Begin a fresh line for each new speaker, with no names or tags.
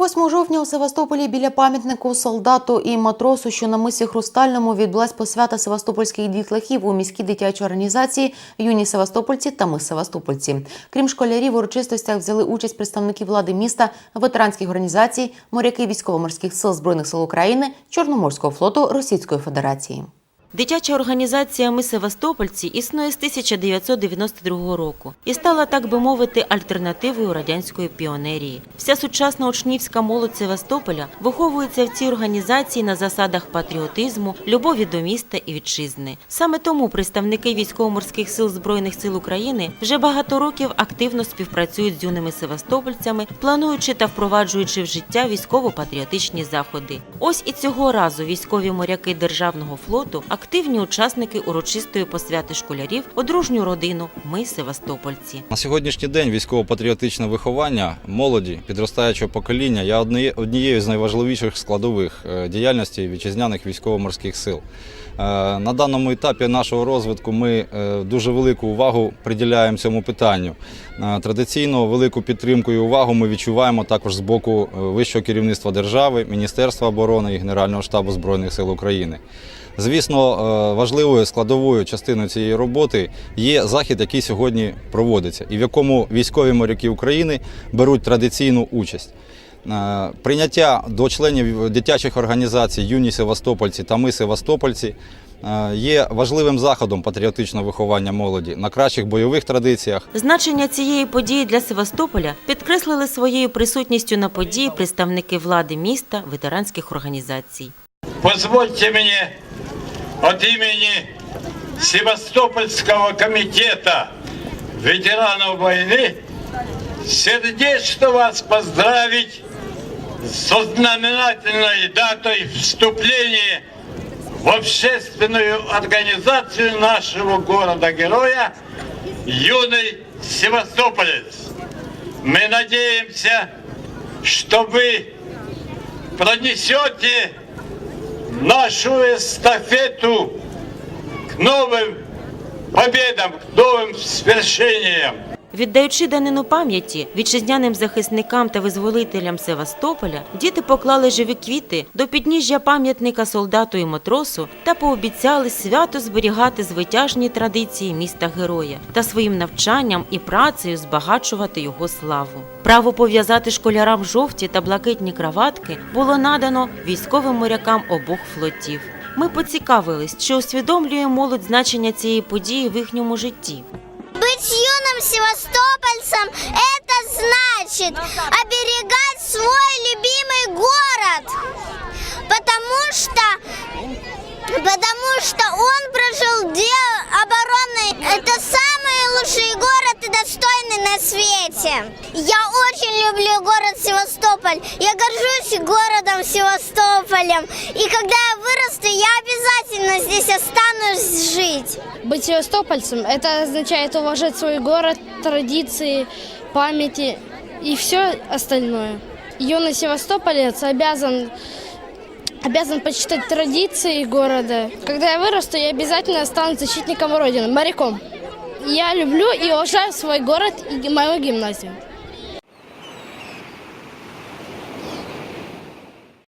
8 жовтня у Севастополі біля пам'ятнику солдату і матросу, що на мисі Хрустальному відбулась посвята севастопольських дітлахів у міській дитячій організації Юні Севастопольці та ми Севастопольці. Крім школярів, у урочистостях взяли участь представники влади міста, ветеранських організацій, моряки військово-морських сил збройних сил України, Чорноморського флоту Російської Федерації.
Дитяча організація Ми Севастопольці існує з 1992 року і стала, так би мовити, альтернативою радянської піонерії. Вся сучасна учнівська молодь Севастополя виховується в цій організації на засадах патріотизму, любові до міста і вітчизни. Саме тому представники військово-морських сил збройних сил України вже багато років активно співпрацюють з юними севастопольцями, плануючи та впроваджуючи в життя військово-патріотичні заходи. Ось і цього разу військові моряки державного флоту активні учасники урочистої посвяти школярів у дружню родину Ми Севастопольці.
На сьогоднішній день військово-патріотичне виховання молоді підростаючого покоління є однією з найважливіших складових е, діяльності вітчизняних військово-морських сил. Е, На даному етапі нашого розвитку ми е, дуже велику увагу приділяємо цьому питанню. Традиційно велику підтримку і увагу ми відчуваємо також з боку вищого керівництва держави, Міністерства оборони і Генерального штабу Збройних сил України. Звісно, е, важливою складовою частиною цієї роботи є захід, який сьогодні проводиться, і в якому військові моряки України беруть традиційну участь. Е, Прийняття до членів дитячих організацій Юні Севастопольці та Ми Севастопольці е, є важливим заходом патріотичного виховання молоді на кращих бойових традиціях,
Значення цієї події для Севастополя підкреслили своєю присутністю на події представники влади міста, ветеранських організацій.
Позвольте мне от имени Севастопольского комитета ветеранов войны сердечно вас поздравить со знаменательной датой вступления в общественную организацию нашего города-героя «Юный Севастополец». Мы надеемся, что вы пронесете нашу эстафету к новым победам, к новым свершениям.
Віддаючи данину пам'яті вітчизняним захисникам та визволителям Севастополя, діти поклали живі квіти до підніжжя пам'ятника солдату і матросу та пообіцяли свято зберігати звитяжні традиції міста героя та своїм навчанням і працею збагачувати його славу. Право пов'язати школярам жовті та блакитні краватки було надано військовим морякам обох флотів. Ми поцікавились, чи усвідомлює молодь значення цієї події в їхньому житті
Быть юным севастопольцем – это значит на свете. Я очень люблю город Севастополь. Я горжусь городом Севастополем. И когда я вырасту, я обязательно здесь останусь жить.
Быть севастопольцем – это означает уважать свой город, традиции, памяти и все остальное. Юный севастополец обязан, обязан почитать традиции города. Когда я вырасту, я обязательно стану защитником Родины, моряком. Я люблю и уважаю свой город и мою гимназию.